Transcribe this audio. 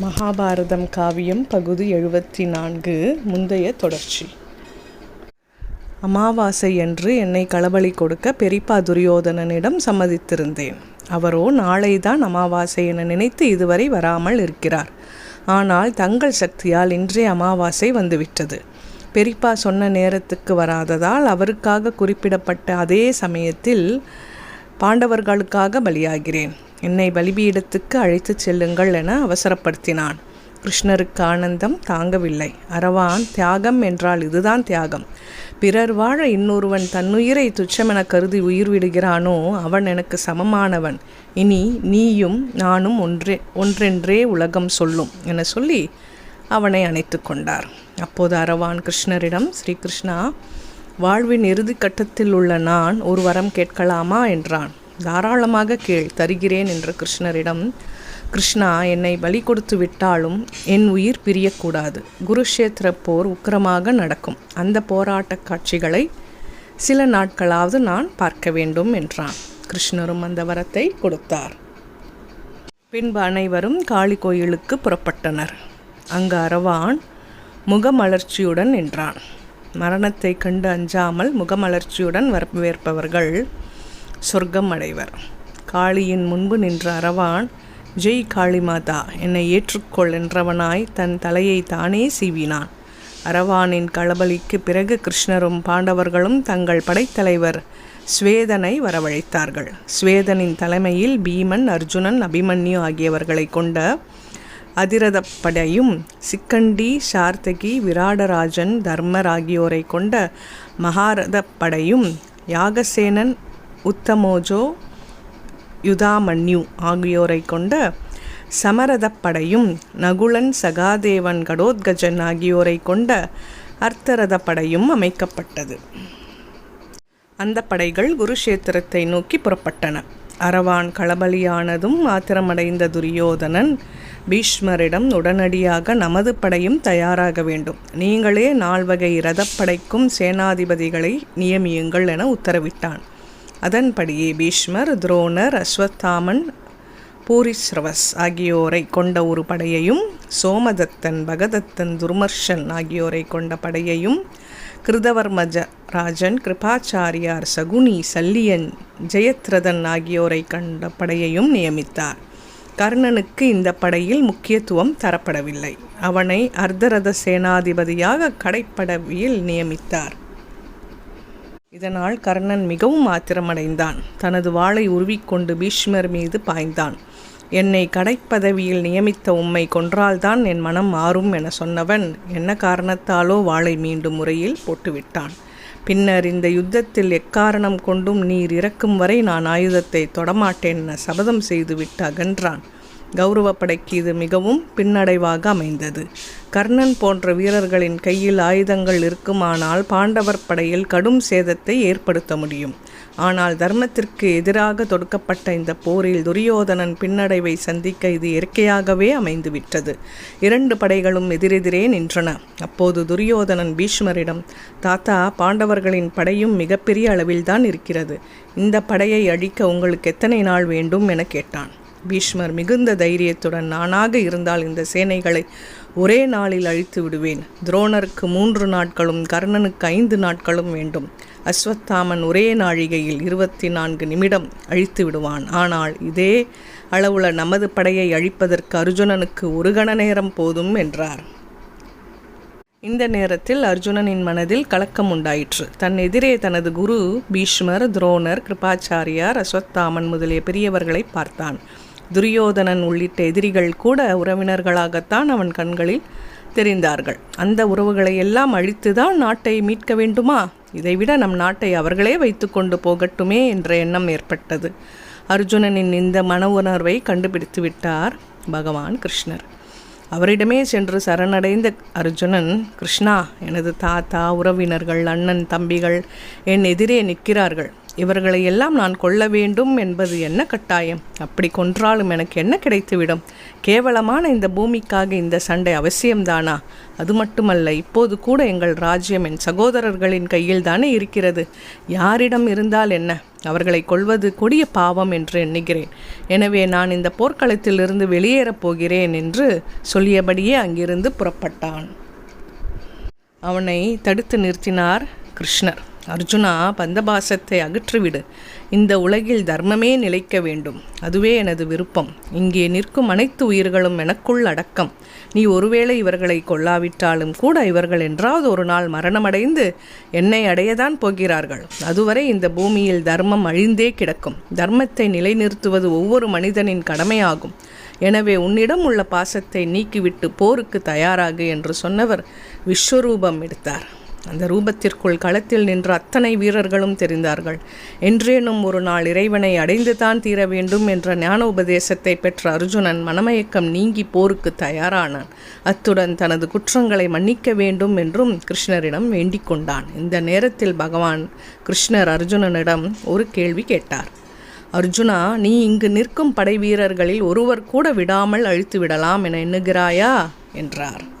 மகாபாரதம் காவியம் பகுதி எழுபத்தி நான்கு முந்தைய தொடர்ச்சி. அமாவாசை என்று என்னை களபலி கொடுக்க பெரிப்பா துரியோதனனிடம் சம்மதித்திருந்தேன். அவரோ நாளைதான் அமாவாசை என நினைத்து இதுவரை வராமல் இருக்கிறார். ஆனால் தங்கள் சக்தியால் இன்றே அமாவாசை வந்துவிட்டது. பெரிப்பா சொன்ன நேரத்துக்கு வராததால் அவருக்காக குறிப்பிடப்பட்ட அதே சமயத்தில் பாண்டவர்களுக்காக பலியாகிறேன். என்னை பலிபீடத்துக்கு அழைத்துச் செல்லுங்கள் என அவசரப்படுத்தினான். கிருஷ்ணருக்கு ஆனந்தம் தாங்கவில்லை. அரவான் தியாகம் என்றால் இதுதான் தியாகம். பிறர் வாழ இன்னொருவன் தன்னுயிரை துச்சமென கருதி உயிர் விடுகிறானோ அவன் எனக்கு சமமானவன். இனி நீயும் நானும் ஒன்றே ஒன்றென்றே உலகம் சொல்லும் என சொல்லி அவனை அணைத்து கொண்டார். அப்போது அரவான் கிருஷ்ணரிடம் ஸ்ரீகிருஷ்ணா வாழ்வின் இறுதி கட்டத்தில் உள்ள நான் ஒரு வரம் கேட்கலாமா என்றான். தாராளமாக கேள் தருகிறேன் என்ற கிருஷ்ணரிடம் கிருஷ்ணா என்னை பலி கொடுத்து விட்டாலும் என் உயிர் பிரியக்கூடாது. குருஷேத்திர போர் உக்கிரமாக நடக்கும். அந்த போராட்ட காட்சிகளை சில நாட்களாவது நான் பார்க்க வேண்டும் என்றான். கிருஷ்ணரும் அந்த வரத்தை கொடுத்தார். பின்பு அனைவரும் காளி கோயிலுக்கு புறப்பட்டனர். அங்கு அரவான் முகமலர்ச்சியுடன் நின்றான். மரணத்தை கண்டு அஞ்சாமல் முகமலர்ச்சியுடன் வரவேற்பவர்கள் சொர்க்கம் அடைவர் காளியின் முன்பு நின்ற அரவான் ஜெய் காளிமாதா என்னை ஏற்றுக்கொள் என்றவனாய் தன் தலையை தானே சீவினான். அரவானின் களபலிக்கு பிறகு கிருஷ்ணரும் பாண்டவர்களும் தங்கள் படைத்தலைவர் ஸ்வேதனை வரவழைத்தார்கள். ஸ்வேதனின் தலைமையில் பீமன் அர்ஜுனன் அபிமன்யு ஆகியவர்களை கொண்ட அதிரதப்படையும் சிக்கண்டி சார்த்தகி விராடராஜன் தர்மர் ஆகியோரை கொண்ட மகாரதப்படையும் யாகசேனன் உத்தமோஜோ யுதாமன்யு ஆகியோரை கொண்ட சமரதப்படையும் நகுலன் சகாதேவன் கடோத்கஜன் ஆகியோரை கொண்ட அர்த்தரதப்படையும் அமைக்கப்பட்டது. அந்த படைகள் குருஷேத்திரத்தை நோக்கி புறப்பட்டன. அரவான் களபலியானதும் ஆத்திரமடைந்த துரியோதனன் பீஷ்மரிடம் உடனடியாக நமது படையும் தயாராக வேண்டும். நீங்களே நால்வகை ரதப்படைக்கும் சேனாதிபதிகளை நியமியுங்கள் என உத்தரவிட்டான். அதன்படியே பீஷ்மர் துரோணர் அஸ்வத்தாமன் பூரிஸ்ரவஸ் ஆகியோரை கொண்ட ஒரு படையையும் சோமதத்தன் பகதத்தன் துர்மர்ஷன் ஆகியோரை கொண்ட படையையும் கிருதவர்மஜ ராஜன் கிருபாச்சாரியார் சகுனி சல்லியன் ஜெயத்ரதன் ஆகியோரை கண்ட படையையும் நியமித்தார். கர்ணனுக்கு இந்த படையில் முக்கியத்துவம் தரப்படவில்லை. அவனை அர்த்தரத சேனாதிபதியாக கடைப்படவியில் நியமித்தார். இதனால் கர்ணன் மிகவும் ஆத்திரமடைந்தான். தனது வாளை உருவிக்கொண்டு பீஷ்மர் மீது பாய்ந்தான். என்னை கடைப்பதவியில் நியமித்த உம்மை கொன்றால்தான் என் மனம் மாறும் என சொன்னவன் என்ன காரணத்தாலோ வாளை மீண்டும் முறையில் போட்டுவிட்டான். பின்னர் இந்த யுத்தத்தில் எக்காரணம் கொண்டும் நீர் இறக்கும் வரை நான் ஆயுதத்தை தொடமாட்டேன் என சபதம் செய்துவிட்டு அகன்றான். கௌரவப்படைக்கு இது மிகவும் பின்னடைவாக அமைந்தது. கர்ணன் போன்ற வீரர்களின் கையில் ஆயுதங்கள் இருக்குமானால் பாண்டவர் படையில் கடும் சேதத்தை ஏற்படுத்த முடியும். ஆனால் தர்மத்திற்கு எதிராக தொடுக்கப்பட்ட இந்த போரில் துரியோதனன் பின்னடைவை சந்திக்க இது இயற்கையாகவே அமைந்துவிட்டது. இரண்டு படைகளும் எதிரெதிரே நின்றன. அப்போது துரியோதனன் பீஷ்மரிடம் தாத்தா பாண்டவர்களின் படையும் மிகப்பெரிய அளவில்தான் இருக்கிறது. இந்த படையை அழிக்க உங்களுக்கு எத்தனை நாள் வேண்டும்? என கேட்டான். பீஷ்மர் மிகுந்த தைரியத்துடன் நானாக இருந்தால் இந்த சேனைகளை ஒரே நாளில் அழித்து விடுவேன். துரோணருக்கு மூன்று நாட்களும் கர்ணனுக்கு ஐந்து நாட்களும் வேண்டும். அஸ்வத்தாமன் ஒரே நாழிகையில் இருபத்தி நான்கு நிமிடம் அழித்து விடுவான். ஆனால் இதே அளவுல நமது படையை அழிப்பதற்கு அர்ஜுனனுக்கு ஒரு கண நேரம் போதும் என்றார். இந்த நேரத்தில் அர்ஜுனனின் மனதில் கலக்கம் உண்டாயிற்று. தன் எதிரே தனது குரு பீஷ்மர் துரோணர் கிருபாச்சாரியார் அஸ்வத்தாமன் முதலிய பெரியவர்களை பார்த்தான். துரியோதனன் உள்ளிட்ட எதிரிகள் கூட உறவினர்களாகத்தான் அவன் கண்களில் தெரிந்தார்கள். அந்த உறவுகளை எல்லாம் அழித்துதான் நாட்டை மீட்க வேண்டுமா? இதைவிட நம் நாட்டை அவர்களே வைத்து கொண்டு போகட்டுமே என்ற எண்ணம் ஏற்பட்டது. அர்ஜுனனின் இந்த மன உணர்வை கண்டுபிடித்து விட்டார் பகவான் கிருஷ்ணர். அவரிடமே சென்று சரணடைந்த அர்ஜுனன் கிருஷ்ணா எனது தாத்தா உறவினர்கள் அண்ணன் தம்பிகள் என் எதிரே நிற்கிறார்கள். இவர்களை எல்லாம் நான் கொல்ல வேண்டும் என்பது என்ன கட்டாயம்? அப்படி கொன்றாலும் எனக்கு என்ன கிடைத்துவிடும்? கேவலமான இந்த பூமிக்காக இந்த சண்டை அவசியம்தானா? அது மட்டுமல்ல இப்போது கூட எங்கள் ராஜ்யம் என் சகோதரர்களின் கையில் தானே இருக்கிறது. யாரிடம் இருந்தால் என்ன? அவர்களை கொள்வது கொடிய பாவம் என்று எண்ணுகிறேன். எனவே நான் இந்த போர்க்களத்திலிருந்து வெளியேறப் போகிறேன் என்று சொல்லியபடியே அங்கிருந்து புறப்பட்டான். அவனை தடுத்து நிறுத்தினார் கிருஷ்ணர். அர்ஜுனா பந்தபாசத்தை அகற்றிவிடு. இந்த உலகில் தர்மமே நிலைக்க வேண்டும். அதுவே எனது விருப்பம். இங்கே நிற்கும் அனைத்து உயிர்களும் எனக்குள் அடக்கம். நீ ஒருவேளை இவர்களை கொல்லாவிட்டாலும் கூட இவர்கள் என்றாவது ஒரு நாள் மரணமடைந்து என்னை அடையதான் போகிறார்கள். அதுவரை இந்த பூமியில் தர்மம் அழிந்தே கிடக்கும். தர்மத்தை நிலைநிறுத்துவது ஒவ்வொரு மனிதனின் கடமையாகும். எனவே உன்னிடம் உள்ள பாசத்தை நீக்கிவிட்டு போருக்கு தயாராகு என்று சொன்னவர் விஸ்வரூபம் எடுத்தார். அந்த ரூபத்திற்குள் களத்தில் நின்ற அத்தனை வீரர்களும் தெரிந்தார்கள். என்றேனும் ஒரு நாள் இறைவனை அடைந்துதான் தீர வேண்டும் என்ற ஞான உபதேசத்தை பெற்ற அர்ஜுனன் மனமயக்கம் நீங்கி போருக்கு தயாரானான். அத்துடன் தனது குற்றங்களை மன்னிக்க வேண்டும் என்றும் கிருஷ்ணரிடம் வேண்டிக் கொண்டான். இந்த நேரத்தில் பகவான் கிருஷ்ணர் அர்ஜுனனிடம் ஒரு கேள்வி கேட்டார். அர்ஜுனா நீ இங்கு நிற்கும் படை வீரர்களில் ஒருவர் கூட விடாமல் அழித்து விடலாம் என எண்ணுகிறாயா? என்றார்.